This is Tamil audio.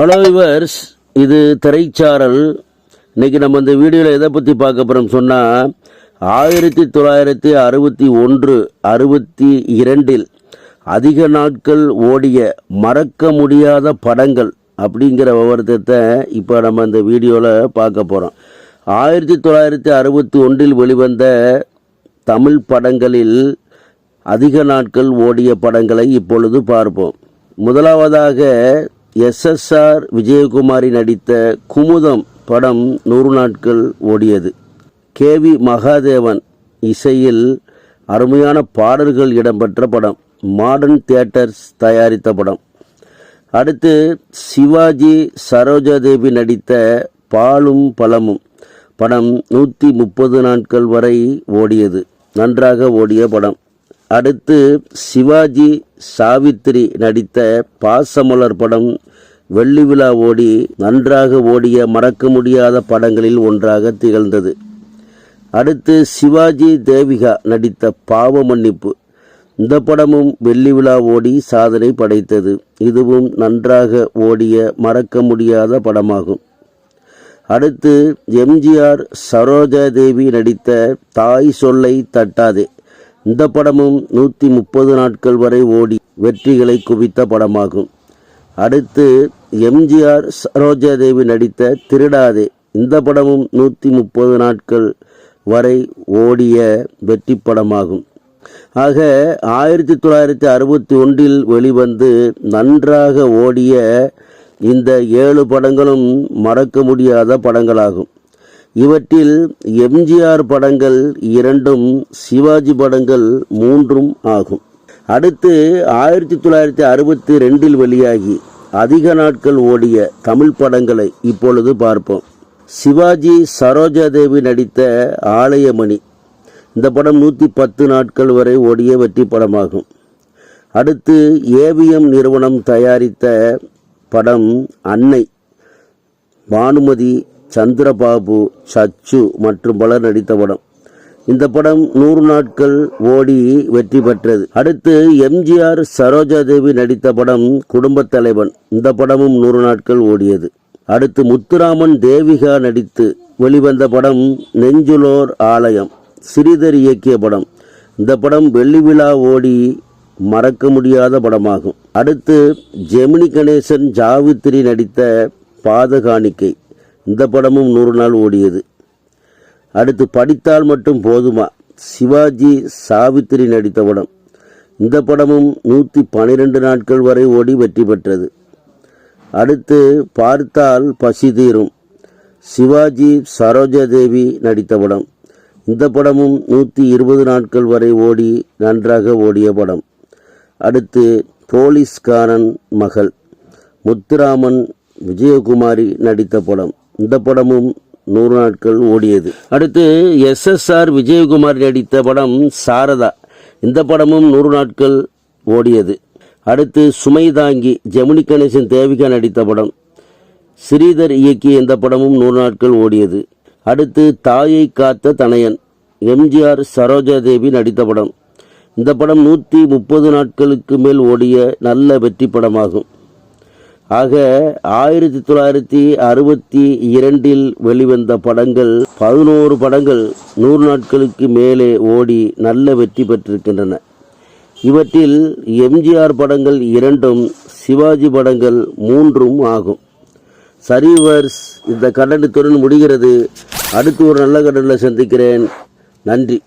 ஹலோ விவர்ஸ் இது திரைச்சாரல். இன்றைக்கி நம்ம இந்த வீடியோவில் எதை பற்றி பார்க்க போகிறோம் சொன்னால் ஆயிரத்தி தொள்ளாயிரத்தி அறுபத்தி ஒன்று அறுபத்தி இரண்டில் அதிக நாட்கள் ஓடிய மறக்க முடியாத படங்கள் அப்படிங்கிற விவரத்தை இப்போ நம்ம இந்த வீடியோவில் பார்க்க போகிறோம் ஆயிரத்தி தொள்ளாயிரத்தி அறுபத்தி ஒன்றில் வெளிவந்த தமிழ் படங்களில் அதிக நாட்கள் ஓடிய படங்களை இப்பொழுது பார்ப்போம். முதலாவதாக எஸ்எஸ்ஆர் விஜயகுமாரி நடித்த குமுதம் படம் நூறு நாட்கள் ஓடியது. கேவி மகாதேவன் இசையில் அருமையான பாடல்கள் இடம்பெற்ற படம். மாடர்ன் தியேட்டர்ஸ் தயாரித்த படம். அடுத்து சிவாஜி சரோஜாதேவி நடித்த பாலும் பழமும் படம் நூற்றி முப்பது நாட்கள் வரை ஓடியது. நன்றாக ஓடிய படம். அடுத்து சிவாஜி சாவித்திரி நடித்த பாசமலர் படம் வெள்ளி விழா ஓடி நன்றாக ஓடிய மறக்க முடியாத படங்களில் ஒன்றாக திகழ்ந்தது. அடுத்து சிவாஜி தேவிகா நடித்த பாவ மன்னிப்பு. இந்த படமும் வெள்ளி விழா ஓடி சாதனை படைத்தது. இதுவும் நன்றாக ஓடிய மறக்க முடியாத படமாகும். அடுத்து எம்ஜிஆர் சரோஜா தேவி நடித்த தாய் சொல்லை தட்டாதே. இந்த படமும் நூற்றி முப்பது நாட்கள் வரை ஓடி வெற்றிகளை குவித்த படமாகும். அடுத்து எம்ஜிஆர் சரோஜாதேவி நடித்த திருடாதே இந்த படமும் நூற்றி முப்பது நாட்கள் வரை ஓடிய வெற்றி படமாகும். ஆக ஆயிரத்தி தொள்ளாயிரத்தி அறுபத்தி ஒன்றில் வெளிவந்து நன்றாக ஓடிய இந்த ஏழு படங்களும் மறக்க முடியாத படங்களாகும். இவற்றில் எம்ஜிஆர் படங்கள் இரண்டும் சிவாஜி படங்கள் மூன்றும் ஆகும். அடுத்து ஆயிரத்தி தொள்ளாயிரத்தி அறுபத்தி ரெண்டில் வெளியாகி அதிக நாட்கள் ஓடிய தமிழ் படங்களை இப்பொழுது பார்ப்போம். சிவாஜி சரோஜாதேவி நடித்த ஆலயமணி. இந்த படம் நூற்றி பத்து நாட்கள் வரை ஓடிய வெற்றி படமாகும். அடுத்து ஏவிஎம் நிறுவனம் தயாரித்த படம் அன்னை. பானுமதி சந்திரபாபு சச்சு மற்றும் பலர் நடித்த படம். இந்த படம் நூறு நாட்கள் ஓடி வெற்றி பெற்றது. அடுத்து எம்ஜிஆர் சரோஜா தேவி நடித்த படம் குடும்பத் தலைவன். இந்த படமும் நூறு நாட்கள் ஓடியது. அடுத்து முத்துராமன் தேவிகா நடித்து வெளிவந்த படம் நெஞ்சுலோர் ஆலயம். ஸ்ரீதர் இயக்கிய படம். இந்த படம் வெள்ளி விழா ஓடி மறக்க முடியாத படமாகும். அடுத்து ஜெமினி கணேசன் ஜாவித்திரி நடித்த பாதகாணிக்கை. இந்த படமும் நூறு நாள் ஓடியது. அடுத்து படித்தால் மட்டும் போதுமா? சிவாஜி சாவித்திரி நடித்த படம். இந்த படமும் நூற்றி பன்னிரெண்டு நாட்கள் வரை ஓடி வெற்றி பெற்றது. அடுத்து பார்த்தால் பசி தீரும். சிவாஜி சரோஜாதேவி நடித்த படம். இந்த படமும் நூற்றி இருபது நாட்கள் வரை ஓடி நன்றாக ஓடிய படம். அடுத்து போலீஸ்காரன் மகள். முத்துராமன் விஜயகுமாரி நடித்த படம். இந்த படமும் நூறு நாட்கள் ஓடியது. அடுத்து எஸ்எஸ்ஆர் விஜயகுமார் நடித்த படம் சாரதா. இந்த படமும் நூறு நாட்கள் ஓடியது. அடுத்து சுமைதாங்கி ஜெமினி கணேசன் தேவிகா நடித்த படம். ஸ்ரீதர் இயக்கிய இந்த படமும் நூறு நாட்கள் ஓடியது. அடுத்து தாயை காத்த தனையன் எம்ஜிஆர் சரோஜா தேவி நடித்த படம். இந்த படம் நூற்றி முப்பது நாட்களுக்கு மேல் ஓடிய நல்ல வெற்றி படமாகும். ஆக ஆயிரத்தி தொள்ளாயிரத்தி அறுபத்தி இரண்டில் வெளிவந்த படங்கள் பதினோரு படங்கள் நூறு நாட்களுக்கு மேலே ஓடி நல்ல வெற்றி பெற்றிருக்கின்றன. இவற்றில் எம்ஜிஆர் படங்கள் இரண்டும் சிவாஜி படங்கள் மூன்றும் ஆகும். சரிவர்ஸ் இந்த கடனுத்துடன் முடிகிறது. அடுத்து ஒரு நல்ல கடனில் சந்திக்கிறேன். நன்றி.